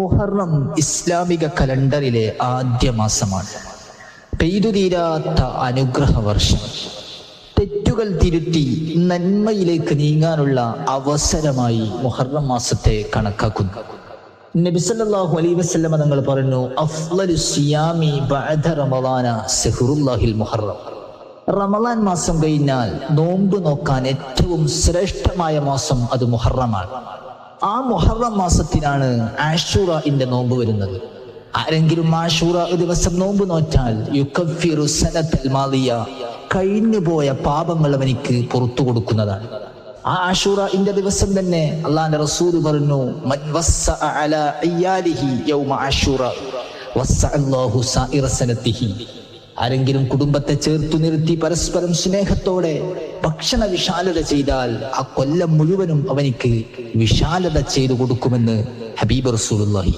മുഹറം ഇസ്ലാമിക കലണ്ടറിലെ ആദ്യ മാസമാണ്. പെയ്തുതീരാത്ത അനുഗ്രഹ വർഷം തെറ്റുകൾ തിരുത്തി നന്മയിലേക്ക് നീങ്ങാനുള്ള അവസരമായി മുഹറം മാസത്തെ കണക്കാക്കുന്നു. നബിസല്ലാഹു അലൈ വസല്ലമ തങ്ങൾ പറഞ്ഞു അഫ്ലലു സിയാമി ബഅദ റമളാന സഹറുല്ലാഹിൽ മുഹറം. റമളാൻ മാസം കഴിഞ്ഞാൽ നോമ്പ് നോക്കാൻ ഏറ്റവും ശ്രേഷ്ഠമായ മാസം അത് മുഹറമാണ്. ആ മുഹറം മാസത്തിലാണ് ആഷൂറന്റെ നോമ്പ് വരുന്നത്. ആരെങ്കിലും ആഷൂറ ദിവസം നോമ്പ് നോറ്റാൽ യുക്കഫിറു സനത്തൽ മാലിയ കഴിഞ്ഞു പോയ പാപങ്ങൾ അവനിക്ക് പുറത്തു കൊടുക്കുന്നതാണ്. ആ ആഷൂറ ഇന്റെ ദിവസം തന്നെ അള്ളാന്റെ റസൂൽ പറഞ്ഞു ആഷൂറ ആരെങ്കിലും കുടുംബത്തെ ചേർത്തു നിർത്തി പരസ്പരം സ്നേഹത്തോടെ ഭക്ഷണ വിശാലത ചെയ്താൽ ആ കൊല്ലം മുഴുവനും അവനിക്ക് വിശാലത ചെയ്തു കൊടുക്കുമെന്ന് ഹബീബ് റസൂലുള്ളാഹി